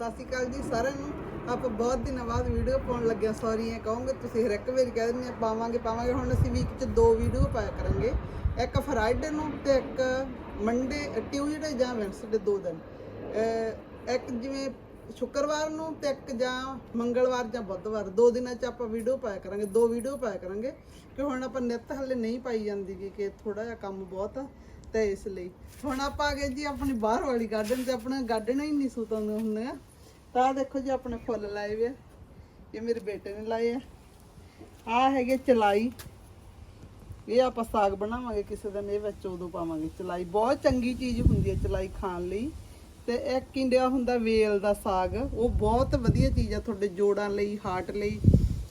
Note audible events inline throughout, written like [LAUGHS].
ਸਤਿ ਸ਼੍ਰੀ ਅਕਾਲ ਜੀ ਸਾਰਿਆਂ ਨੂੰ। ਆਪਾਂ ਬਹੁਤ ਦਿਨਾਂ ਬਾਅਦ ਵੀਡੀਓ ਪਾਉਣ ਲੱਗਿਆ ਸੌਰੀ ਐ ਕਹੋਗੇ ਤੁਸੀਂ ਹਰ ਇੱਕ ਵਾਰੀ ਕਹਿ ਦਿੰਦੇ ਆ ਪਾਵਾਂਗੇ ਪਾਵਾਂਗੇ। ਹੁਣ ਅਸੀਂ ਵੀਕ 'ਚ ਦੋ ਵੀਡੀਓ ਪਾਇਆ ਕਰਾਂਗੇ। ਇੱਕ ਫਰਾਈਡੇ ਨੂੰ ਤੇ ਇੱਕ ਮੰਡੇ ਟਿਊਜ਼ਡੇ ਜਾਂ ਵੈਨਸਡੇ ਦੋ ਦਿਨ। ਇੱਕ ਜਿਵੇਂ ਸ਼ੁੱਕਰਵਾਰ ਨੂੰ ਤੇ ਇੱਕ ਜਾਂ ਮੰਗਲਵਾਰ ਜਾਂ ਬੁੱਧਵਾਰ ਦੋ ਦਿਨਾਂ 'ਚ ਆਪਾਂ ਵੀਡੀਓ ਪਾਇਆ ਕਰਾਂਗੇ। ਦੋ ਵੀਡੀਓ ਪਾਇਆ ਕਰਾਂਗੇ। ਕਿ ਹੁਣ ਆਪਾਂ ਨਿੱਤ ਹੱਲੇ ਨਹੀਂ ਪਾਈ ਜਾਂਦੀ ਗੀ ਕਿ ਥੋੜਾ ਜਿਹਾ ਕੰਮ ਬਹੁਤ ਆ। ਤੇ ਇਸ ਲਈ। ਹੁਣ ਆਪਾਂ ਆ ਗਏ ਜੀ ਆਪਣੀ ਬਾਹਰ ਵਾਲੀ ਗਾਰਡਨ ਤੇ, ਆਪਣਾ ਗਾਰਡਨ ਹੀ ਨਹੀਂ ਸੁਤਾਉਂਦੇ ਹੁੰਦੇ ਆ। ਤਾਂ ਆਹ ਦੇਖੋ ਜੀ ਆਪਣੇ ਫੁੱਲ ਲਾਏ ਵੇ ਆ। ਇਹ ਮੇਰੇ ਬੇਟੇ ਨੇ ਲਾਏ ਆ। ਆ ਹੈਗੇ ਚਲਾਈ। ਇਹ ਆਪਾਂ ਸਾਗ ਬਣਾਵਾਂਗੇ ਕਿਸੇ ਦਿਨ, ਇਹ ਵਿੱਚ ਉਦੋਂ ਪਾਵਾਂਗੇ ਚਲਾਈ। ਬਹੁਤ ਚੰਗੀ ਚੀਜ਼ ਹੁੰਦੀ ਹੈ ਚਲਾਈ ਖਾਣ ਲਈ। ਤੇ ਇੱਕ ਇੰਡੀਆ ਹੁੰਦਾ ਵੇਲ ਦਾ ਸਾਗ, ਉਹ ਬਹੁਤ ਵਧੀਆ ਚੀਜ਼ ਆ ਤੁਹਾਡੇ ਜੋੜਾਂ ਲਈ ਹਾਰਟ ਲਈ।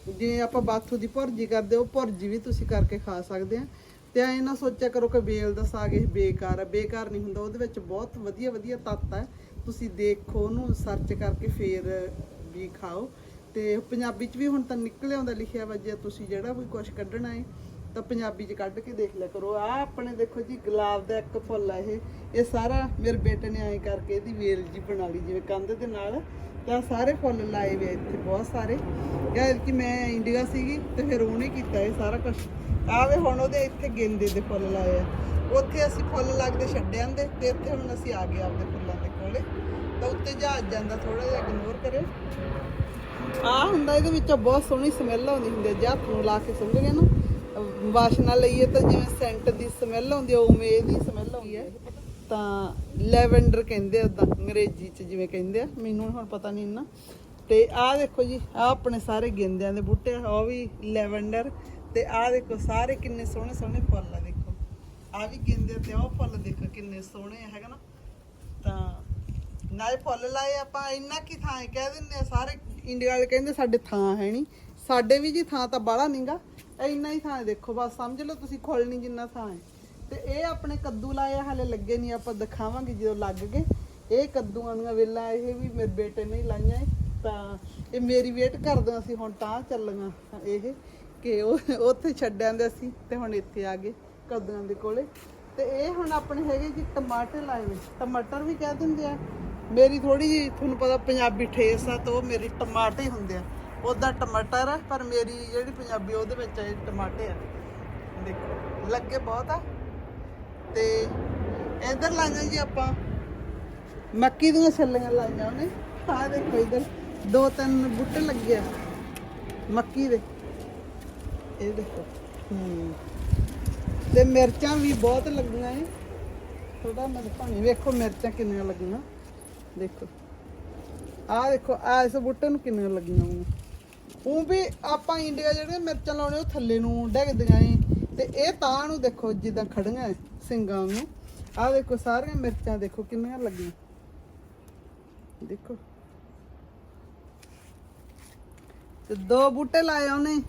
ਜੇ ਆਪਾਂ ਬਾਥੂ ਦੀ ਭੁਰਜੀ ਕਰਦੇ, ਉਹ ਭੁਰਜੀ ਵੀ ਤੁਸੀਂ ਕਰਕੇ ਖਾ ਸਕਦੇ ਆ। ਤੇ ਐ ਨਾ ਸੋਚਿਆ ਕਰੋ ਕਿ ਵੇਲ ਦਾ ਸਾਗ ਇਹ ਬੇਕਾਰ ਹੈ ਬੇਕਾਰ ਨਹੀਂ ਹੁੰਦਾ, ਉਹਦੇ ਵਿੱਚ ਬਹੁਤ ਵਧੀਆ ਵਧੀਆ ਤੱਤ ਹੈ ਤੁਸੀਂ ਦੇਖੋ ਉਹਨੂੰ ਸਰਚ ਕਰਕੇ ਫੇਰ ਵੀ ਖਾਓ। ਤੇ ਪੰਜਾਬੀ ਚ ਵੀ ਹੁਣ ਤਾਂ ਨਿਕਲ ਆਉਂਦਾ ਲਿਖਿਆ ਵਾ, ਜੇ ਤੁਸੀਂ ਜਿਹੜਾ ਕੋਈ ਕੁਝ ਕੱਢਣਾ ਹੈ ਤਾਂ ਪੰਜਾਬੀ ਚ ਕੱਢ ਕੇ ਦੇਖ ਲਿਆ ਕਰੋ। ਆ ਆਪਣੇ ਦੇਖੋ ਜੀ, ਗੁਲਾਬ ਦਾ ਇੱਕ ਫੁੱਲ ਆ ਇਹ। ਇਹ ਸਾਰਾ ਮੇਰੇ ਬੇਟੇ ਨੇ ਐਂ ਕਰਕੇ ਇਹਦੀ ਵੇਲ ਜੀ ਬਣਾ ਲਈ, ਜਿਵੇਂ ਕੰਧ ਦੇ ਨਾਲ। ਤਾਂ ਸਾਰੇ ਫੁੱਲ ਲਾਏ ਵੇ ਇੱਥੇ, ਬਹੁਤ ਸਾਰੇ। ਯਾਰ ਕਿ ਮੈਂ ਇੰਡੀਆ ਸੀਗੀ ਤੇ ਫਿਰ ਉਹਨੇ ਕੀਤਾ ਇਹ ਸਾਰਾ ਕੁਝ ਆਵੇ ਹੁਣ ਉਹਦੇ ਇੱਥੇ ਗੇਂਦੇ ਦੇ ਫੁੱਲ ਲਾਏ ਆ। ਉੱਥੇ ਅਸੀਂ ਫੁੱਲ ਲੱਗਦੇ ਛੱਡ ਆਂਦੇ ਤੇ ਇੱਥੇ ਹੁਣ ਅਸੀਂ ਆ ਗਏ ਆਪਦੇ ਫੁੱਲਾਂ ਦੇ ਕੋਲੇ। ਤਾਂ ਉੱਤੇ ਜਹਾਜ਼ ਜਾਂਦਾ ਥੋੜਾ ਜਿਹਾ ਇਗਨੋਰ ਕਰਿਓ। ਆ ਹੁੰਦਾ ਇਹਦੇ ਵਿੱਚੋਂ ਬਹੁਤ ਸੋਹਣੀ ਸਮੈਲ ਆਉਂਦੀ ਹੁੰਦੀ ਹੈ ਜੇ ਹੱਥ ਨੂੰ ਲਾ ਕੇ ਸੁੰਘਗੇ ਨਾ ਅਹ ਵਾਸ਼ਨਾ ਲਈਏ ਤਾਂ ਜਿਵੇਂ ਸੈਂਟ ਦੀ ਸਮੈਲ ਆਉਂਦੀ ਹੈ ਉਵੇਂ ਇਹਦੀ ਸਮੈਲ ਆਉਂਦੀ ਹੈ ਤਾਂ ਲੈਵੈਂਡਰ ਕਹਿੰਦੇ ਆ ਉਦਾਂ ਅੰਗਰੇਜ਼ੀ ਚ ਜਿਵੇਂ ਕਹਿੰਦੇ ਆ, ਮੈਨੂੰ ਹੁਣ ਪਤਾ ਨਹੀਂ ਇੰਨਾ। ਤੇ ਆਹ ਦੇਖੋ ਜੀ, ਆਹ ਆਪਣੇ ਸਾਰੇ ਗੇਂਦਿਆਂ ਦੇ ਬੂਟੇ ਆ ਉਹ ਵੀ ਲੈਵੈਂਡਰ ਤੇ ਆਹ ਦੇਖੋ ਸਾਰੇ ਕਿੰਨੇ ਸੋਹਣੇ ਸੋਹਣੇ ਫੁੱਲ ਆ ਦੇਖੋ। ਆ ਵੀ ਗੇਂਦੇ ਤੇ ਉਹ ਫੁੱਲ ਦੇਖੋ ਕਿੰਨੇ ਸੋਹਣੇ ਹੈਗਾ ਨਾ? ਤਾਂ ਨਾਲੇ ਫੁੱਲ ਲਾਏ ਆਪਾਂ ਇੰਨਾ ਕੀ ਥਾਂ ਕਹਿ ਦਿੰਦੇ ਆ ਸਾਰੇ ਇੰਡੀਆ ਵਾਲੇ ਕਹਿੰਦੇ ਸਾਡੇ ਥਾਂ ਹੈ ਨਹੀਂ। ਸਾਡੇ ਵੀ ਜੀ ਥਾਂ ਤਾਂ ਬਾਹਲਾ ਨਹੀਂਗਾ ਇੰਨਾ ਹੀ ਥਾਂ ਦੇਖੋ ਬਸ ਸਮਝ ਲਓ ਤੁਸੀਂ ਖੁੱਲਣੀ ਜਿੰਨਾ ਥਾਂ ਹੈ। ਤੇ ਇਹ ਆਪਣੇ ਕੱਦੂ ਲਾਏ ਆ, ਹਾਲੇ ਲੱਗੇ ਨਹੀਂ ਆਪਾਂ ਦਿਖਾਵਾਂਗੇ ਜਦੋਂ ਲੱਗ ਗਏ। ਇਹ ਕੱਦੂਆਂ ਦੀਆਂ ਵੇਲਾਂ ਇਹ ਵੀ ਮੇਰੇ ਬੇਟੇ ਨੇ ਲਾਈਆਂ ਏ। ਤਾਂ ਇਹ ਮੇਰੀ ਵੇਟ ਕਰਦੇ ਅਸੀਂ ਹੁਣ ਤਾਂ ਚੱਲੀਆਂ ਇਹ। ਕਿ ਉਹ ਉੱਥੇ ਛੱਡ ਆਂਦੇ ਅਸੀਂ ਤੇ ਹੁਣ ਇੱਥੇ ਆ ਗਏ ਕੱਦੂਆਂ ਦੇ ਕੋਲੇ। ਤੇ ਇਹ ਹੁਣ ਆਪਣੇ ਹੈਗੇ ਜੀ ਟਮਾਟਰ ਲਾਏ ਹੋਏ। ਟਮਾਟਰ ਵੀ ਕਹਿ ਦਿੰਦੇ ਆ, ਮੇਰੀ ਥੋੜੀ ਜੀ ਤੁਹਾਨੂੰ ਪਤਾ ਪੰਜਾਬੀ ਠੇਸ ਆ ਤਾਂ ਉਹ ਮੇਰੀ ਟਮਾਟੇ ਹੀ ਹੁੰਦੇ ਆ। ਉਹਦਾ ਟਮਾਟਰ ਆ, ਪਰ ਮੇਰੀ ਜਿਹੜੀ ਪੰਜਾਬੀ ਉਹਦੇ ਵਿੱਚ ਇਹ ਟਮਾਟੇ ਆ। ਦੇਖੋ, ਲੱਗੇ ਬਹੁਤ ਆ। ਤੇ ਇਧਰ ਲਾਈਆਂ ਜੀ ਆਪਾਂ, ਮੱਕੀ ਦੀਆਂ ਛੱਲੀਆਂ ਲਾਈਆਂ ਉਹਨੇ। ਆਹ ਦੇਖੋ ਇਧਰ, ਦੋ ਤਿੰਨ ਬੂਟੇ ਲੱਗੇ ਆ ਮੱਕੀ ਦੇ। ਇਹ ਦੇਖੋ। ਹੂੰ। ਤੇ ਮਿਰਚਾਂ ਵੀ ਬਹੁਤ ਲੱਗੀਆਂ ਏ। ਥੋੜਾ ਮੈਂ ਦਿਖਾਣੀ ਵੇਖੋ ਮਿਰਚਾਂ ਕਿੰਨੀਆਂ ਲੱਗੀਆਂ। ਦੇਖੋ। ਆਹ ਦੇਖੋ ਆ ਇਸ ਬੂਟੇ ਨੂੰ ਕਿੰਨੀਆਂ ਲੱਗੀਆਂ ਹੋਈਆਂ। ਉਹ ਵੀ ਆਪਾਂ ਇੰਡੀਆ ਜਿਹੜੇ ਮਿਰਚਾਂ ਲਾਉਣੇ, ਉਹ ਥੱਲੇ ਨੂੰ ਡਿੱਗਦੀਆਂ ਏ। ਤੇ ਇਹ ਤਾਂ ਨੂੰ ਦੇਖੋ, ਜਿੱਦਾਂ ਖੜੀਆਂ ਸਿੰਗਾਂ ਨੂੰ। ਆਹ ਦੇਖੋ, ਸਾਰੀਆਂ ਮਿਰਚਾਂ ਦੇਖੋ, ਕਿੰਨੀਆਂ ਲੱਗੀਆਂ। ਦੇਖੋ। ਤੇ ਦੋ ਬੂਟੇ ਲਾਏ ਉਹਨੇ।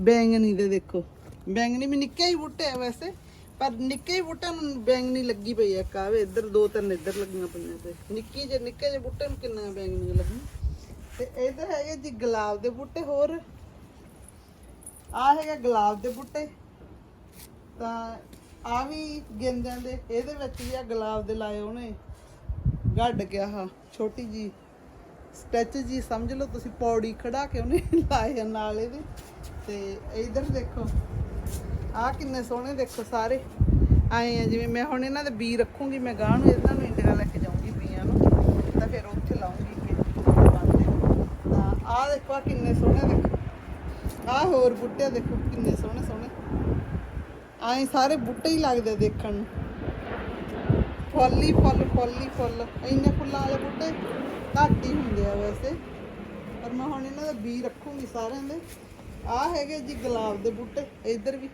ਬੈਂਗਣੀ ਦੇ ਦੇਖੋ। ਬੈਂਗਣੀ ਵੀ ਨਿੱਕੇ ਹੀ ਬੂਟੇ ਆ ਵੈਸੇ, ਪਰ ਨਿੱਕੇ ਹੀ ਬੂਟੇ ਨੂੰ ਬੈਂਗਣੀ ਲੱਗੀ ਪਈ ਆ ਕਾਵੇ ਇੱਧਰ ਦੋ ਤਿੰਨ ਇੱਧਰ ਲੱਗੀਆਂ ਪਈਆਂ ਤੇ। ਨਿੱਕੀ ਜਿਹੇ ਨਿੱਕੇ ਜਿਹੇ ਬੂਟੇ ਨੂੰ ਕਿੰਨਾ ਬੈਂਗਣੀਆਂ ਲੱਗੀਆਂ ਤੇ ਇੱਧਰ ਹੈਗੇ ਜੀ ਗੁਲਾਬ ਦੇ ਬੂਟੇ, ਹੋਰ। ਆ ਹੈਗਾ ਗੁਲਾਬ ਦੇ ਬੂਟੇ। ਤਾਂ ਆ ਵੀ ਗੇਂਦਿਆਂ ਦੇ, ਇਹਦੇ ਵਿੱਚ ਵੀ ਆ ਗੁਲਾਬ ਦੇ ਲਾਏ ਉਹਨੇ ਗੱਡ ਗਿਆ ਹਾਂ ਛੋਟੀ ਜੀ। ਸਟੈਚ ਜੀ, ਸਮਝ ਲਓ ਤੁਸੀਂ, ਪੌੜੀ ਖੜਾ ਕੇ ਉਹਨੇ [LAUGHS] ਲਾਏ ਆ ਨਾਲ ਇਹਦੇ। ਤੇ ਇਧਰ ਦੇਖੋ, ਆਹ ਕਿੰਨੇ ਸੋਹਣੇ ਦੇਖੋ ਸਾਰੇ। ਆਏ ਆ ਜਿਵੇਂ ਮੈਂ ਹੁਣ ਇਹਨਾਂ ਦੇ ਬੀ ਰੱਖੂੰਗੀ, ਮੈਂ ਗਾਂ ਨੂੰ ਇਹਨਾਂ ਨੂੰ ਇੰਡੀਆ ਲੈ ਕੇ ਜਾਊਂਗੀ ਬੀਆਂ ਨੂੰ, ਤਾਂ ਫਿਰ ਉੱਥੇ ਲਾਉਂਗੀ ਤਾਂ ਆਹ ਦੇਖੋ, ਆਹ ਕਿੰਨੇ ਸੋਹਣੇ ਦੇਖੋ। ਆਹ ਹੋਰ ਬੂਟੇ ਦੇਖੋ, ਕਿੰਨੇ ਸੋਹਣੇ ਸੋਹਣੇ। ਆਏ ਸਾਰੇ ਬੂਟੇ ਹੀ ਲੱਗਦੇ ਦੇਖਣ ਨੂੰ। ਫੁੱਲ ਹੀ ਫੁੱਲ ਫੁੱਲ ਹੀ ਫੁੱਲ ਇੰਨੇ ਫੁੱਲਾਂ ਵਾਲੇ ਬੂਟੇ ਘੱਟ ਹੀ ਹੁੰਦੇ ਆ ਵੈਸੇ। ਪਰ ਮੈਂ ਹੁਣ ਇਹਨਾਂ ਦਾ ਬੀ ਰੱਖੂੰਗੀ ਸਾਰਿਆਂ ਦੇ। ਆਹ ਹੈਗੇ ਜੀ ਗੁਲਾਬ ਦੇ ਬੂਟੇ, ਇੱਧਰ ਵੀ।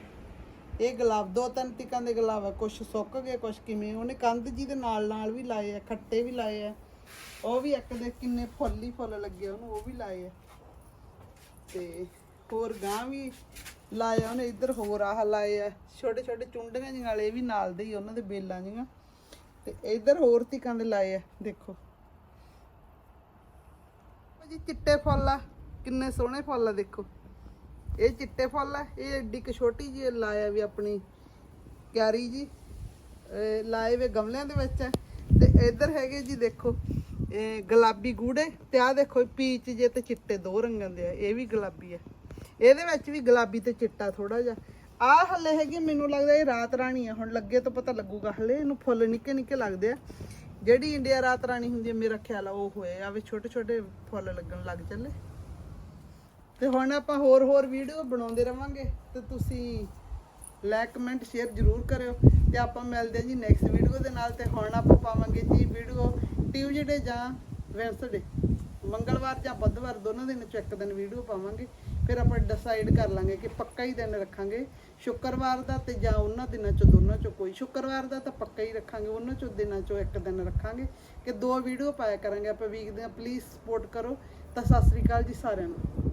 ਇਹ ਗੁਲਾਬ, ਦੋ ਤਿੰਨ ਤਿਕਾਂ ਦੇ ਗੁਲਾਬ ਆ। ਕੁਝ ਸੁੱਕ ਗਏ ਕੁਝ ਕਿਵੇਂ। ਉਹਨੇ ਕੰਧ ਜੀ ਦੇ ਨਾਲ ਨਾਲ ਵੀ ਲਾਏ ਆ, ਖੱਟੇ ਵੀ ਲਾਏ ਆ। ਉਹ ਵੀ ਇੱਕ ਦੇ ਕਿੰਨੇ ਫੁੱਲ ਹੀ ਫੁੱਲ ਲੱਗੇ ਉਹਨੂੰ ਉਹ ਵੀ ਲਾਏ ਆ। ਤੇ ਹੋਰ ਗਾਂ ਵੀ ਲਾਇਆ, ਉਹਨੇ ਇੱਧਰ ਹੋਰ ਆਹ ਲਾਏ ਆ। ਛੋਟੇ ਛੋਟੇ ਚੁੰਡੀਆਂ ਜਿਹੀਆਂ ਵਾਲੇ, ਇਹ ਵੀ ਨਾਲ ਦੇ ਹੀ ਉਹਨਾਂ ਦੇ ਬੇਲਾਂ ਜਿਹੀਆਂ ਤੇ ਇੱਧਰ ਹੋਰ ਤਿਕਾਂ ਦੇ ਲਾਏ ਆ, ਦੇਖੋ। ਜੀ ਚਿੱਟੇ ਫੁੱਲ ਆ, ਕਿੰਨੇ ਸੋਹਣੇ ਫੁੱਲ ਆ, ਦੇਖੋ। ਇਹ ਚਿੱਟੇ ਫੁੱਲ ਹੈ ਇਹ ਏਡੀ ਕੁ ਛੋਟੀ ਜਿਹੀ ਲਾਇਆ ਵੀ ਆਪਣੀ ਕਿਆਰੀ ਜੀ। ਲਾਏ ਵੇ ਗਮਲਿਆਂ ਦੇ ਵਿੱਚ ਹੈ ਤੇ ਇੱਧਰ ਹੈਗੇ ਜੀ ਦੇਖੋ, ਇਹ ਗੁਲਾਬੀ ਗੂੜੇ ਤੇ ਆ ਦੇਖੋ ਪੀਚ ਜੇ ਤੇ ਚਿੱਟੇ ਦੋ ਰੰਗਾਂ ਦੇ ਆ, ਇਹ ਵੀ ਗੁਲਾਬੀ ਹੈ ਇਹਦੇ ਵਿੱਚ ਵੀ ਗੁਲਾਬੀ ਤੇ ਚਿੱਟਾ ਥੋੜਾ ਜਿਹਾ। ਆ ਹੱਲੇ ਹੈਗੀ ਮੈਨੂੰ ਲੱਗਦਾ ਇਹ ਰਾਤ ਰਾਣੀ ਆ, ਹੁਣ ਲੱਗੇ ਤਾਂ ਪਤਾ ਲੱਗੂਗਾ। ਹੱਲੇ ਇਹਨੂੰ ਫੁੱਲ ਨਿੱਕੇ ਨਿੱਕੇ ਲੱਗਦੇ ਆ। ਜਿਹੜੀ ਇੰਡੀਆ ਰਾਤ ਰਾਣੀ ਹੁੰਦੀ ਹੈ ਮੇਰਾ ਖਿਆਲ ਆ ਉਹ ਹੋਏ ਆ, ਵੀ ਛੋਟੇ ਛੋਟੇ ਫੁੱਲ ਲੱਗਣ ਲੱਗ ਚੱਲੇ। ਤੇ ਹੁਣ ਆਪਾਂ ਹੋਰ ਹੋਰ ਵੀਡੀਓ ਬਣਾਉਂਦੇ ਰਵਾਂਗੇ ਤੇ ਤੁਸੀਂ ਲਾਈਕ ਕਮੈਂਟ ਸ਼ੇਅਰ ਜ਼ਰੂਰ ਕਰਿਓ ਤੇ ਆਪਾਂ ਮਿਲਦੇ ਹਾਂ ਜੀ ਨੈਕਸਟ ਵੀਡੀਓ ਦੇ ਨਾਲ ਤੇ ਹੁਣ ਆਪਾਂ ਪਾਵਾਂਗੇ ਜੀ ਵੀਡੀਓ ਟਿਊਜ਼ਡੇ ਜਾਂ ਵੈਂਸਡੇ ਮੰਗਲਵਾਰ ਜਾਂ ਬੁੱਧਵਾਰ ਦੋਨੋਂ ਦਿਨ ਚ ਇੱਕ ਦਿਨ ਵੀਡੀਓ ਪਾਵਾਂਗੇ। ਫਿਰ ਆਪਾਂ ਡਿਸਾਈਡ ਕਰ ਲਾਂਗੇ ਕਿ ਪੱਕਾ ਹੀ ਦਿਨ ਰੱਖਾਂਗੇ। ਸ਼ੁੱਕਰਵਾਰ ਦਾ ਤੇ ਜਾਂ ਉਹਨਾਂ ਦਿਨਾਂ ਚੋਂ ਦੋਨਾਂ ਚੋਂ ਕੋਈ। ਸ਼ੁੱਕਰਵਾਰ ਦਾ ਤਾਂ ਪੱਕਾ ਹੀ ਰੱਖਾਂਗੇ, ਉਹਨਾਂ ਚੋਂ ਦਿਨਾਂ ਚੋਂ ਇੱਕ ਦਿਨ ਰੱਖਾਂਗੇ ਕਿ ਦੋ ਵੀਡੀਓ ਪਾਇਆ ਕਰਾਂਗੇ। ਆਪਾਂ ਵੀਕ ਦੀਆਂ ਪਲੀਜ਼ ਸਪੋਰਟ ਕਰੋ। ਤਾਂ ਸਤਿ ਸ੍ਰੀ ਅਕਾਲ ਜੀ ਸਾਰਿਆਂ ਨੂੰ।